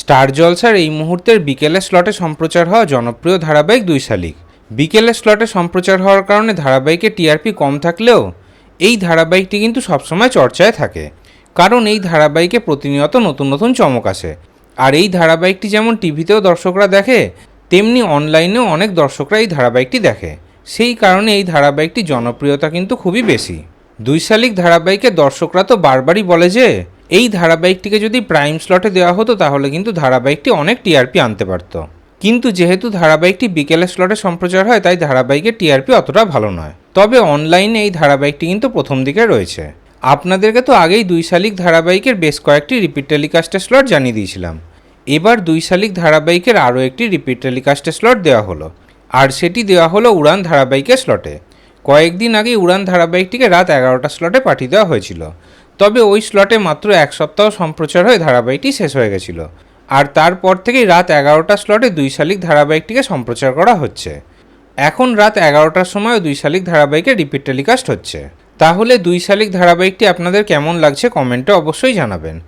Star জলসার এই মুহূর্তের বিকেলের স্লটে সম্প্রচার হওয়া জনপ্রিয় ধারাবাহিক দুই শালিক। বিকেলের স্লটে সম্প্রচার হওয়ার কারণে ধারাবাহিকের টিআরপি কম থাকলেও এই ধারাবাহিকটি কিন্তু সবসময় চর্চায় থাকে। কারণ এই ধারাবাহিকে প্রতিনিয়ত নতুন নতুন চমক আসে। আর এই ধারাবাহিকটি যেমন টিভিতেও দর্শকরা দেখে, তেমনি অনলাইনেও অনেক দর্শকরা এই ধারাবাহিকটি দেখে। সেই কারণে এই ধারাবাহিকটি জনপ্রিয়তা কিন্তু খুবই বেশি। দুই শালিক ধারাবাহিকের দর্শকরা তো বারবারই বলে যে এই ধারাবাহিকটিকে যদি প্রাইম স্লটে দেওয়া হতো, তাহলে কিন্তু ধারাবাহিকটি অনেক টিআরপি আনতে পারত। কিন্তু যেহেতু ধারাবাহিকটি বিকেলের স্লটে সম্প্রচার হয়, তাই ধারাবাহিকের টিআরপি অতটা ভালো নয়। তবে অনলাইনে এই ধারাবাহিকটি কিন্তু প্রথম দিকে রয়েছে। আপনাদেরকে তো আগেই দুই শালিক ধারাবাহিকের বেশ কয়েকটি রিপিট টেলিকাস্টের স্লট জানিয়ে দিয়েছিলাম। এবার দুই শালিক ধারাবাহিকের আরও একটি রিপিট টেলিকাস্টের স্লট দেওয়া হলো। আর সেটি দেওয়া হলো উড়ান ধারাবাহিকের স্লটে কয়েকদিন আগে উড়ান ধারাবাহিকটিকে রাত এগারোটা স্লটে পাঠিয়ে দেওয়া হয়েছিল। তবে ওই স্লটে মাত্র এক সপ্তাহ সম্প্রচার হয়ে ধারাবাহিকটি শেষ হয়ে গেছিল। আর তারপর থেকেই রাত এগারোটা স্লটে দুই শালিক ধারাবাহিকটিকে সম্প্রচার করা হচ্ছে। এখন রাত এগারোটার সময় দুই শালিক ধারাবাহিকে রিপিট টেলিকাস্ট হচ্ছে। তাহলে দুই শালিক ধারাবাহিকটি আপনাদের কেমন লাগছে কমেন্টে অবশ্যই জানাবেন।